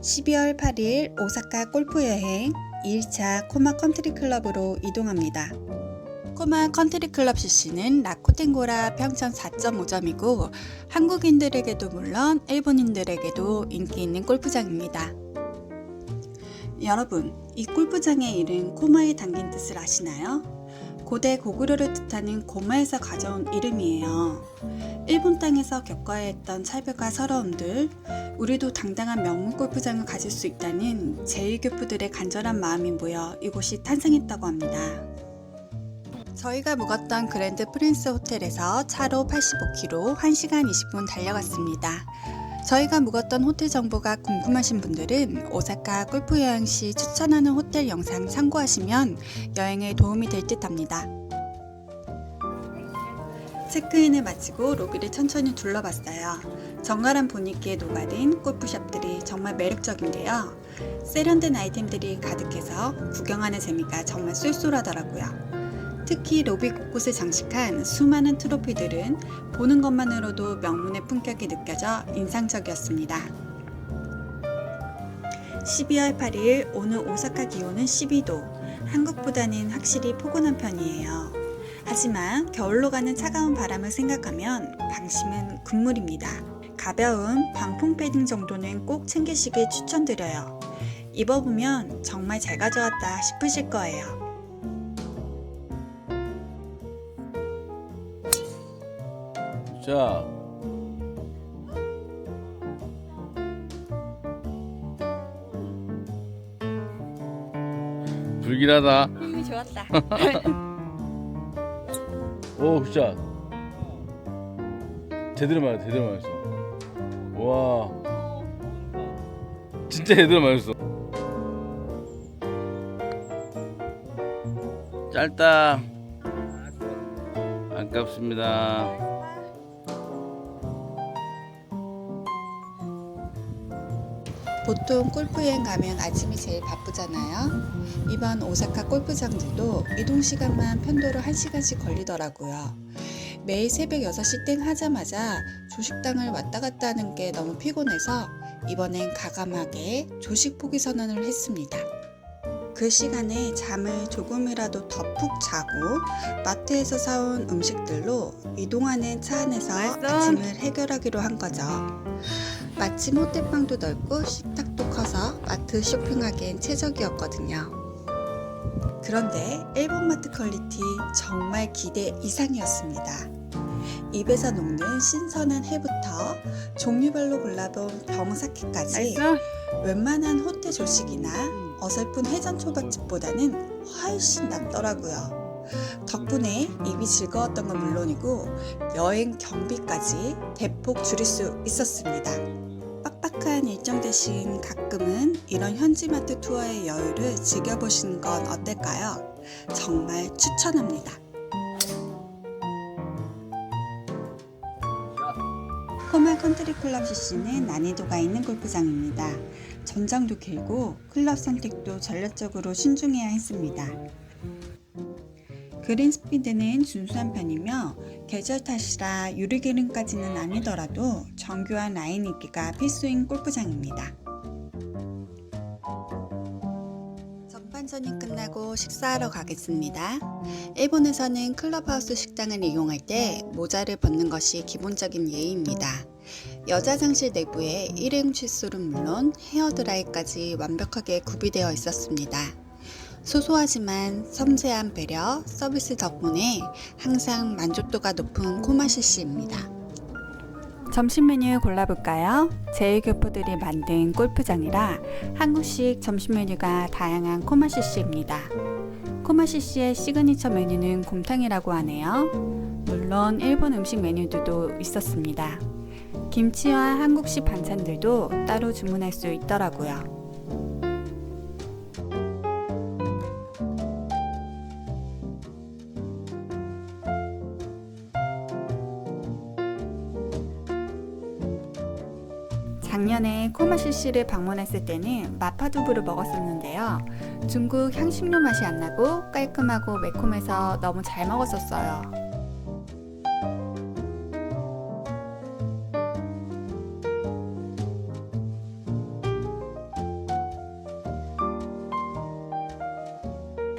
12월 8일 오사카 골프 여행 2일차 코마 컨트리 클럽으로 이동합니다. 코마 컨트리 클럽 CC는 라코텐고라 평점 4.5점이고 한국인들에게도 물론 일본인들에게도 인기 있는 골프장입니다. 여러분, 이 골프장의 이름 코마에 담긴 뜻을 아시나요? 고대 고구려를 뜻하는 고마에서 가져온 이름이에요. 일본 땅에서 겪어야 했던 차별과 서러움들, 우리도 당당한 명문 골프장을 가질 수 있다는 제1교포들의 간절한 마음이 모여 이곳이 탄생했다고 합니다. 저희가 묵었던 그랜드 프린스 호텔에서 차로 85km, 1시간 20분 달려갔습니다. 저희가 묵었던 호텔 정보가 궁금하신 분들은 오사카 골프 여행 시 추천하는 호텔 영상 참고하시면 여행에 도움이 될 듯 합니다. 체크인을 마치고 로비를 천천히 둘러봤어요. 정갈한 분위기에 녹아든 골프샵들이 정말 매력적인데요. 세련된 아이템들이 가득해서 구경하는 재미가 정말 쏠쏠하더라고요. 특히 로비 곳곳에 장식한 수많은 트로피들은 보는 것만으로도 명문의 품격이 느껴져 인상적이었습니다. 12월 8일 오늘 오사카 기온은 12도. 한국보다는 확실히 포근한 편이에요. 하지만 겨울로 가는 차가운 바람을 생각하면 방심은 금물입니다. 가벼운 방풍 패딩 정도는 꼭 챙기시길 추천드려요. 입어보면 정말 잘 가져왔다 싶으실 거예요. 자. 불길하다. 힘이 좋았다. 오, 진짜. 제대로 맞았어, 제대로 맞았어. 와. 진짜 제대로 맞았어. 짧다. 아깝습니다. 보통 골프 여행 가면 아침이 제일 바쁘잖아요. 이번 오사카 골프장들도 이동 시간만 편도로 1시간씩 걸리더라고요. 매일 새벽 6시 땡 하자마자 조식당을 왔다 갔다 하는 게 너무 피곤해서 이번엔 가감하게 조식 포기 선언을 했습니다. 그 시간에 잠을 조금이라도 더 푹 자고 마트에서 사온 음식들로 이동하는 차 안에서 아침을 해결하기로 한 거죠. 마침 호텔방도 넓고 식탁도 커서 마트 쇼핑하기엔 최적이었거든요. 그런데 일본 마트 퀄리티 정말 기대 이상이었습니다. 입에서 녹는 신선한 회부터 종류별로 골라본 병사케까지 웬만한 호텔 조식이나 어설픈 회전 초밥집보다는 훨씬 낫더라고요. 덕분에 입이 즐거웠던 건 물론이고 여행 경비까지 대폭 줄일 수 있었습니다. 빡빡한 일정 대신 가끔은 이런 현지마트 투어의 여유를 즐겨보시는 건 어떨까요? 정말 추천합니다. 코마 컨트리 클럽 CC는 난이도가 있는 골프장입니다. 전장도 길고 클럽 선택도 전략적으로 신중해야 했습니다. 그린 스피드는 준수한 편이며 계절 탓이라 유리기름까지는 아니더라도 정교한 라인 있기가 필수인 골프장입니다. 전반전이 끝나고 식사하러 가겠습니다. 일본에서는 클럽하우스 식당을 이용할 때 모자를 벗는 것이 기본적인 예의입니다. 여자 화장실 내부에 일회용 칫솔은 물론 헤어드라이까지 완벽하게 구비되어 있었습니다. 소소하지만 섬세한 배려, 서비스 덕분에 항상 만족도가 높은 코마시시입니다. 점심 메뉴 골라볼까요? 제일교포들이 만든 골프장이라 한국식 점심 메뉴가 다양한 코마시시입니다. 코마시시의 시그니처 메뉴는 곰탕이라고 하네요. 물론 일본 음식 메뉴들도 있었습니다. 김치와 한국식 반찬들도 따로 주문할 수 있더라고요. 작년에 코마시씨를 방문했을 때는 마파두부를 먹었었는데요. 중국 향신료 맛이 안 나고 깔끔하고 매콤해서 너무 잘 먹었었어요.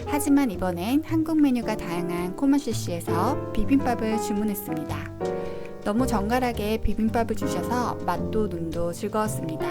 하지만 이번엔 한국 메뉴가 다양한 코마시시에서 비빔밥을 주문했습니다. 너무 정갈하게 비빔밥을 주셔서 맛도 눈도 즐거웠습니다.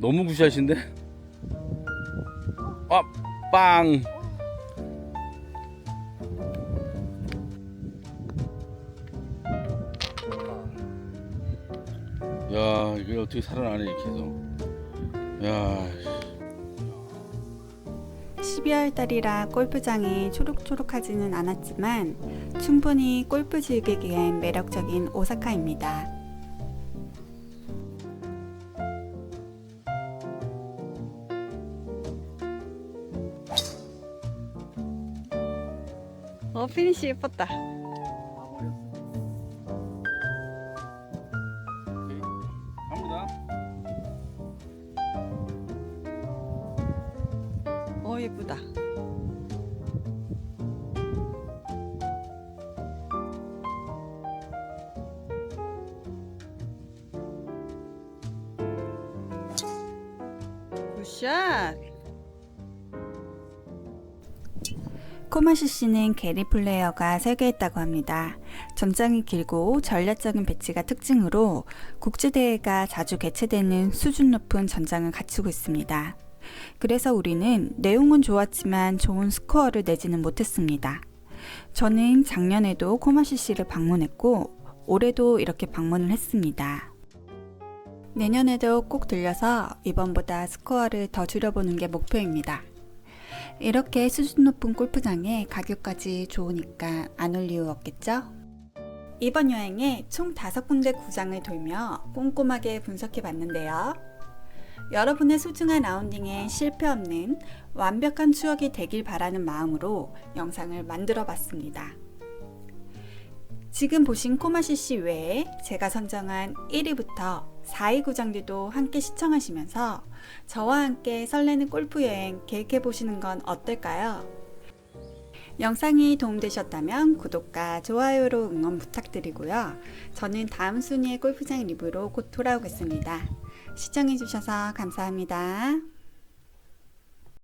너무 구시하신데? 아, 빵. 야, 이게 어떻게 살아나네 해서. 야, 12월 달이라 골프장이 초록초록하지는 않았지만 충분히 골프 즐기기엔 매력적인 오사카입니다. 어 피니시 예뻤다. 어 예쁘다. 굿샷. 코마시 씨는 게리 플레이어가 설계했다고 합니다. 전장이 길고 전략적인 배치가 특징으로 국제대회가 자주 개최되는 수준 높은 전장을 갖추고 있습니다. 그래서 우리는 내용은 좋았지만 좋은 스코어를 내지는 못했습니다. 저는 작년에도 코마시시를 방문했고 올해도 이렇게 방문을 했습니다. 내년에도 꼭 들려서 이번보다 스코어를 더 줄여보는 게 목표입니다. 이렇게 수준 높은 골프장에 가격까지 좋으니까 안 올 이유 없겠죠? 이번 여행에 총 5군데 구장을 돌며 꼼꼼하게 분석해 봤는데요. 여러분의 소중한 라운딩에 실패 없는 완벽한 추억이 되길 바라는 마음으로 영상을 만들어 봤습니다. 지금 보신 코마시시 외에 제가 선정한 1위부터 4위 구장들도 함께 시청하시면서 저와 함께 설레는 골프 여행 계획해 보시는 건 어떨까요? 영상이 도움되셨다면 구독과 좋아요로 응원 부탁드리고요. 저는 다음 순위의 골프장 리뷰로 곧 돌아오겠습니다. 시청해주셔서 감사합니다.